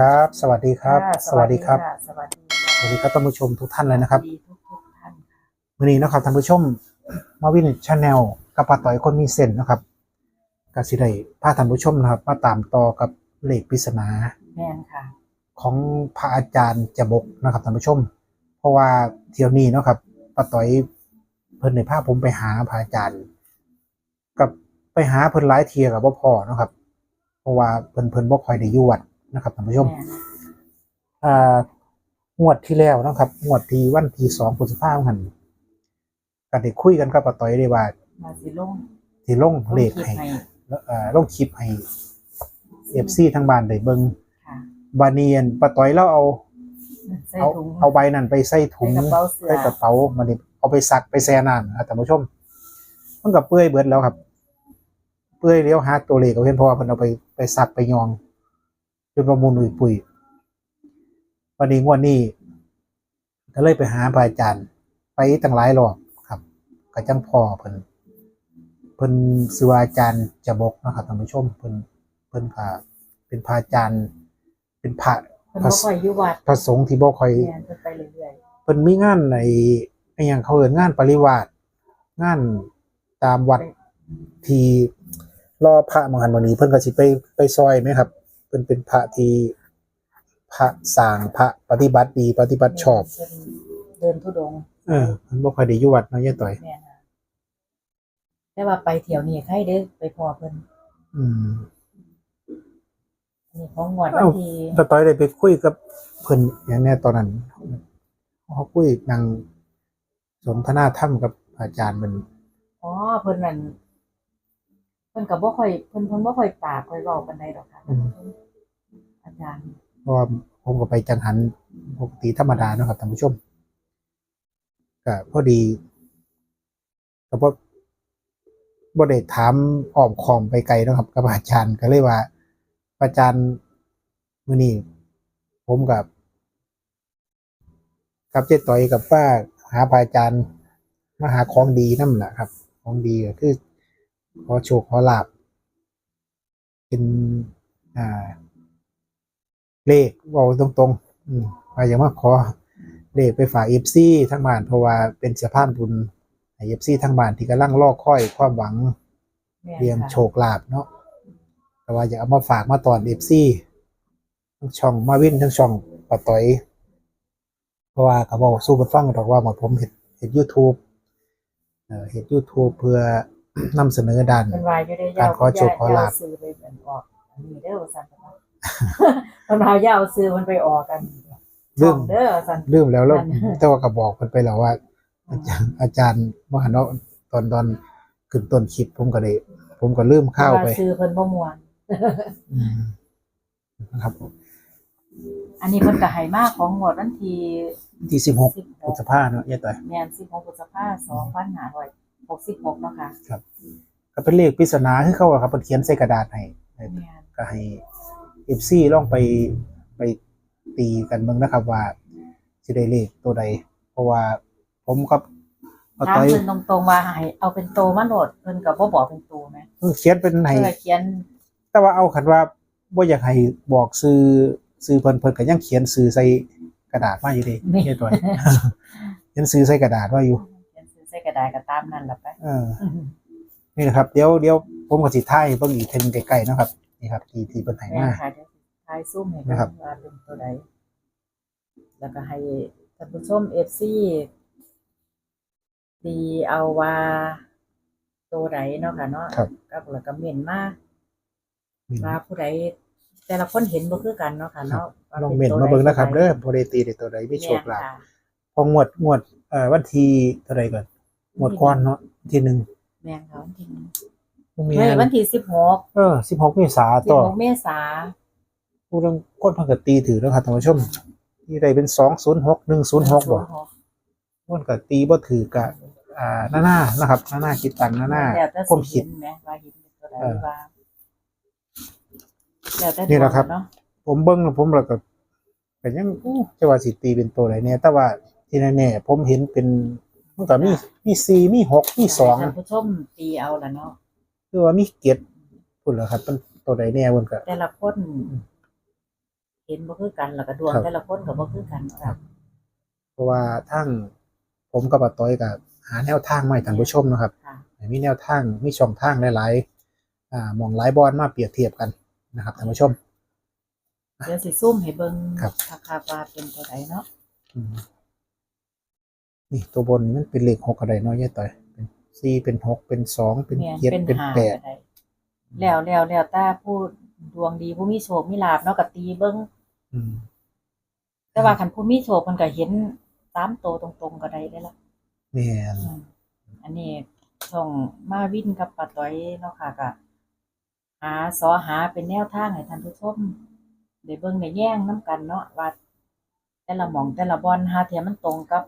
ครับ สวัสดีครับค่ะสวัสดีครับะสวัสดีสวัสดีครับท่านผู้ชมทุกท่านเลยนะครับ ดีทุกทุกๆท่านค่ะวันนี้นะครับท่านผู้ชมมาวินชาแนลกับป้าต่อยคนมีเส้นนะครับกสิได้พาท่านผู้ชมนะครับ มาตามต่อกับเลขปริศนาแม่นค่ะของพระอาจารย์จบกนะครับท่านผู้ชม เพราะว่าเที่ยวนี้เนาะครับป้าต่อยเพิ่นในภาพผมไปหาพระอาจารย์ กับไปหาเพิ่นหลายเทียกับบ่พอเนาะครับ เพราะว่าเพิ่นเพิ่นบ่ค่อยได้อยู่วัด นะครับท่านผู้ชมแม่นอ่างวดที่แล้วนะครับ งวดที่วันที่สองพฤษภาคมหันก็ได้คุยกันกับป้าต้อยได้ว่ามาสิลงที่ลงเลขลงคให้ลิปให้แล้วเอ่อลงคลิปให้เอฟซีทางบ้านได้เบิ่งค่ะบาเนียนป้าต้อยแล้วเอาใส่เอาถุงเอาใบนั้นไปใส่ถุงใส่กระเป๋าเสื้อใส่กระเป๋ามันนี่เอาไปซักไปแช่น้ำนะครับท่านผู้ชมมันก็เปื่อยเบิดแล้วครับ เปื่อยเลี้ยวหาตัวเลขเอาเห็นเพราะว่าเพิ่นเอาไปไปซักไปยอง จนประมูลอุยปุยวันนี้งวดนี้ก็เลยไปหาพระอาจารย์ ไปตั้งหลายรอบครับก็จังพอเพิ่นเพิ่นสิว่าอาจารย์จะบกนะครับท่านผู้ชมเพิ่นเพิ่นก็เป็นพระอาจารย์ เป็นพระเพิ่นบ่ค่อยอยู่วัดพระสงฆ์ที่บ่ค่อยแม่นเพิ่นไปเรื่อยเพิ่นมีงานในไอ้หยังเขาเอิ้นงานปริวาสงานตามวัดที่รอพระมหันต์วันนี้เพิ่นก็สิไปไปซอยไหมครับ เพิ่นเป็นพระที่พระสร้างพระปฏิบัติดีปฏิบัติชอบเพิ่นเดินทุดงค์เออเพิ่นบ่ค่อยได้อยู่วัดเนาะยายต่อย แม่นค่ะแต่ว่าไปเที่ยวนี้ใครเด้อไปพอเพิ่นอืมอันนี้ของงวดวันเอ้าที่ตาต้อยได้ไปคุยกับเพิ่นอย่างแน่ตอนนั้นเขาคุยนางสนทนาธรรมกับอาจารย์มันอ๋อเพิ่นนั่น เพิ่นก็บ่ค่อยเพิ่นเพิ่นบ่ค่อยปากค่อยเว้าปานใดดอกค่ะอาจารย์เพราะว่าผมก็ไปจังหันปกติธรรมดาเนาะครับท่านผู้ชมก็พอดีก็บ่บ่ได้ถามอ้อมคอมไปไกลเนาะครับกับอาจารย์ก็เลยว่า อาจารย์มื้อนี้ผมกับกับเจ๊ต่อยกับป้าหาพระอาจารย์มาหาของดีนั่นแหละครับ ของดีก็คือ ขอโชคขอลาบเป็นอ่า เลขเว่าตรงๆอืมว่าอย่างว่าขอเลขไปฝากเอฟซีทั้งบ้านเพราะว่าเป็นเสียพานบุญเอฟซีทั้งบ้านที่กำลังรอคอยความหวังแม่นเรียงค่ะโชคลาภเนาะแต่ว่าอยากเอามาฝากมาตอนเอฟซีทั้งช่องมาวินทั้งช่องปะต่อย เพราะว่าเขาบอกสู้กันฟังบอกว่าหมดผมเห็นเห็นยูทูบเอ่อเห็นยูทูบเพื่อ นำเสนอด้านเป็นวายอยู่ได้กายารวขอโชคขอลาภยวซื้อไปอันออกอันนี้เด้อว่าซั่นเนาะเพิ่นเอายาวซื้อมันไปออกกันเรื่องช่งเด้อว่าซั่นลืมแล้วแล้วนั่น แต่ว่าก็บอกมันไปแล้วว่า อาจารย์อาจารย์มหาเนาะตอนตอนขึ้นต้นคลิปผมก็ได้ผมก็ลืมข้าวไปว่ซื้อเพิ่นบ่ม่วน อืมนะครับอันนี้เพิ่นก็ให้มาของงวดวันที่ที่สิบหกพฤษ16ภาเนาะยายต่อย แม่น16พฤษภาคม 2566เนาะค่ะก็เป็นเลขปริศนาที่เขาอะครับเพิ่นเขียนใส่กระดาษให้แม่นก็ให้เอฟซีลองไปไปตีกันเบิ่งนะครับว่าสิได้เลขตัวใด เพราะว่าผมกับป้าถามต้อยเพิ่นตรงๆว่าให้เอาเป็นโตมาโหลดเพิ่นก็บ่บอกเป็นโตแหมเออเขียนเป็นให้เพิ่นก็เขียน แต่ว่าเอาคันว่าบ่อยากให้บอกซื้อซื้อเพิ่นเพิ่นก็ยังเขียนซื้อใส่กระดาษมาอยู่ดีนี่ยายต่อยเขียนซื้อใส่กระดาษว่าอยู่เขียนซื้อ ใส่กระดาษก็ตามนั้นล่ะไปเออ นี่นะครับ เดี๋ยวเดี๋ยวผมก็สิถ่ายเบิ่งอีกเทนใกล้ๆเนาะครับ นี่ครับ ที่ที่เพิ่นให้แม่มาค่ะเดี๋ยวสิทายซุ่มให้นะครับ ว่าเป็นตัวใดแล้วก็ให้ท่านผู้ชม FC ตีเอาว่าตัวใดเนาะค่ะเนาะครับ ก็แล้วก็เม่นมาอืมว่าผู้ใดแต่ละคนเห็นบ่คือกันเนาะค่ะเนาะว่าลองป็เม่นตัวมาใดเบิ่งนะครับตัวใเด้อบ่ได้ตีได้ตัวใดมีโชคลาภ แม่นค่ะ พองวดงวดเอ่อวันที่เท่าไหร่ก่อน งวดก่อนเนาะที่หนึ่งแม่นค่ะวันที่หนึ่งบ่มีเฮ้ยอันวันที่16เออ16เมษาต่อ16เมษาผู้เรื่องคนเพิ่นก็ตีถือแล้วครับท่านผู้ชมที่ใดเป็น206 106บ่คนก็ตีบ่ถือกะอ่าหน้าๆนะครับหน้าๆคิดตังหน้าแล้วแต่ๆความสิคิด เห็นไหมว่าเห็นเป็นตัวใดเออว่าแล้วแต่นี่แหละครับดวงเนาะผมเบิ่งแล้วผมแล้วก็ก็ยังอู้จะว่าสิตีเป็นตัวใดเนี่ยแต่ว่าที่แน่ๆผมเห็นเป็น มันก็มีมี4มี6มีท่าน2ผู้ชมตีเอาละเนาะคือว่ามีเกียรติพุ่นเหรอครับเป็นตัวใดแน่เพิ่นก็ แต่ละคนเห็นบ่คือกันแล้วก็ดวงครับ แต่ละคนก็บ่คือกันครับเพราะว่าทั้งผมกับป้าต้อยกับหาแนวทางมาให้ท่านผู้ชมนะครับ ค่ะ ให้มีแนวทางมีช่องทางหลายๆอ่ามองหลายบอลมาเปรียบเทียบกันนะครับท่านผู้ชม เดี๋ยวสิซุ่มให้เบิ่งครับ คักๆว่าเป็นตัวใดเนาะ อืม นี่ตัวบนนี่มันเป็นเลขหกอะไรเนาะยายต่อยเป็นสี่เป็นหกเป็นสองเป็นแม่นเจ็ดเป็นเป็นหาแปดก็ได้แล้วแล้วแล้วแต่ผู้ดวงดีผู้มีโชคมีลาภเนาะก็ตีเบิ่งอืมแต่ว่าคันผู้มีโชคมันก็เห็นตามโตวตรงๆก็ได้เด้อล่ะแม่นอืมอันนี้ช่องมาวินกับป้าต้อยเนาะค่ะก็หาสอหาเป็นแนวทางให้ท่านผู้ชมได้เบิ่งได้แย่งน้กันเนาะว่าแต่ละหม่องแต่ละบอนหาเทียมันตรงกับ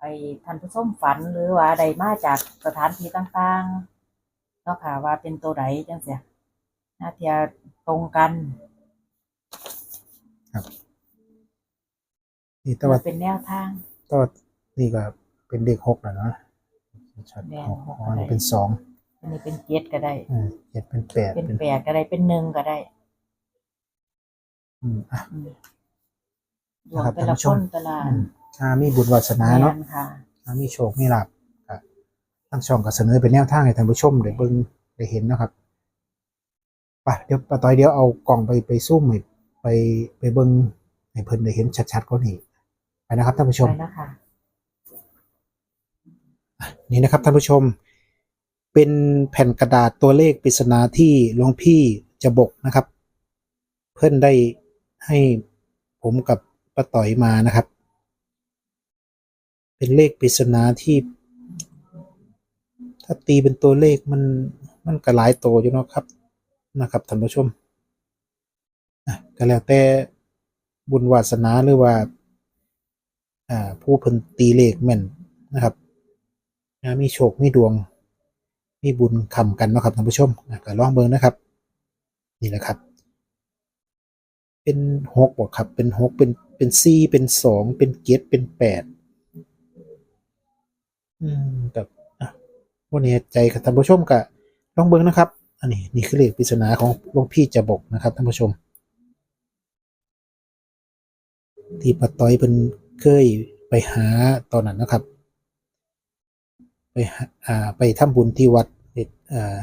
ไอ้ท่านผู้ชมฝันหรือว่าใดมาจากสถานที่ต่างๆเนาะค่ะว่าเป็นตัวใดจังเสียหาเทียตรงกันนี่แต่ว่าเป็นแนวทางแต่ว่านี่ก็เป็นเลขหกแล้วเนาะชัดแม่นหกหกอ๋อนี่อะไร เป็นสองอันนี้เป็นเจ็ดก็ได้ อืมเจ็ดเป็นแปดเป็นเป็นแปดก็ได้เป็นหนึ่งก็ได้อืมอะ อืมดวงนะครับแต่ละท่านผู้ชคม นแต่ละอืม ถ้ามีบุญวาสนาเนาะแม่ค่ะถ้ามีโชคมีลาภก็ทั้งช่องก็เสนอเป็นแนวทางให้ท่านผู้ชมได้เบิ่งได้เห็นนะครับไปเดี๋ยวป้าต้อยเดี๋ยวเอากล่องไปไปซูมให้ไปไปเบิ่งให้เพิ่นได้เห็นชัดๆกว่านี้ไปนะครับท่านผู้ชมไปนะคะนี่นะครับท่านผู้ชม เป็นแผ่นกระดาษตัวเลขปริศนาที่หลวงพี่จะบกนะครับ เพื่อนได้ให้ผมกับป้าต่อยมานะครับ เป็นเลขปริศนาที่ ถ้าตีเป็นตัวเลขมันมันก็หลายตัวอยู่เนาะครับนะครับท่านผู้ชมก็แล้วแต่บุญวาสนาหรือว่าผู้เพิ่นตีเลขแม่นนะครับมีโชคมีดวง มีบุญคำกันนะครับท่านผู้ชมก็ลองเบิ่งนะครับ นี่แหละครับ เป็นหกบอกครับ เป็นหกเป็นเป็นสี่เป็นสองเป็นเจ็ดเป็นแปด อืมแบบอะวันนี้ใจกับท่านผู้ชมก็ลองเบิ่งนะครับ อันนี้นี่คือเลขปริศนาของหลวงพี่จะบอกนะครับท่านผู้ชม ที่ป้าต้อยเป็นเคยไปหาตอนนั้นนะครับ ไปอ่าไปทำบุญที่วัดเด็ดอ่า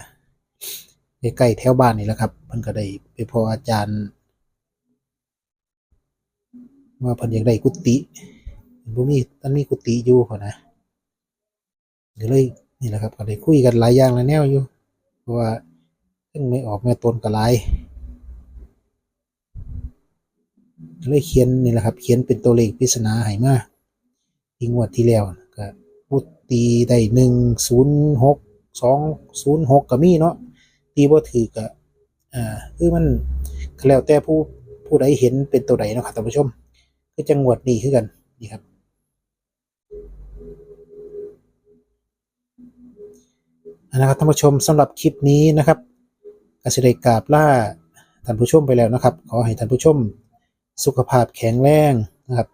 ใกล้แถวบ้านนี่แหละครับเพิ่นก็ได้ไปพออาจารย์ว่าเพิ่นอยากได้กุฏิบ่มีตอนนี้กุฏิอยู่พอนะ ก็เลยนี่แหละครับก็ได้คุยกันหลายอย่างหลายแนวอยู่ เพราะว่าเพิ่งไม่ออกแม่ตนก็หลายเลยเขียนนี่แหละครับ เขียนเป็นตัวเลขปริศนาให้มาที่งวดที่แล้วก็พูดตีได้หนึ่งศูนย์หกสองศูนย์หกก็มีเนาะตีบ่ถือก็อ่าคือมันแล้วแต่ผู้ผู้ใดเห็นเป็นตัวใดนะครับท่านผู้ชม คือจังหวัดนี้คือกันนี่ครับ นะครับท่านผู้ชมสำหรับคลิปนี้นะครับกสิได้กราบล่าท่านผู้ชมไปแล้วนะครับ ขอให้ท่านผู้ชมสุขภาพแข็งแรงนะครับ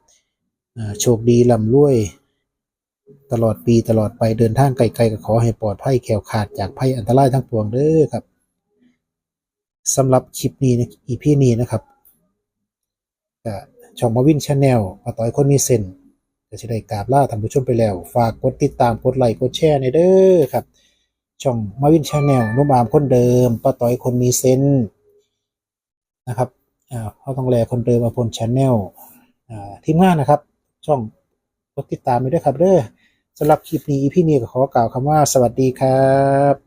โชคดีลำรวย ตลอดปีตลอดไปเดินทางไกลๆก็ขอให้ปลอดภัยแขวขาดจากภัยอันตรายทั้งปวงเด้อครับสำหรับคลิปนี้นะอีพีนี้นะครับก็ช่องมาวินชาแนลมาต่อยคนมีเซนก็จะได้กราบล่าท่านผู้ชมไปแล้ว ฝากกดติดตามกดไลค์กดแชร์ในเด้อครับ ช่องมาวินชาแนลนุ่มอามคนเดิมป้าต่อยคนมีเซนนะครับอ่าเขาต้องแลคนเดิมอภพลชแนลอ่าทีมงานนะครับ ช่องกดติดตามไปด้วยครับเด้อสำหรับคลิปนี้พี่นี่ก็ขอกล่าวคำว่าสวัสดีครับ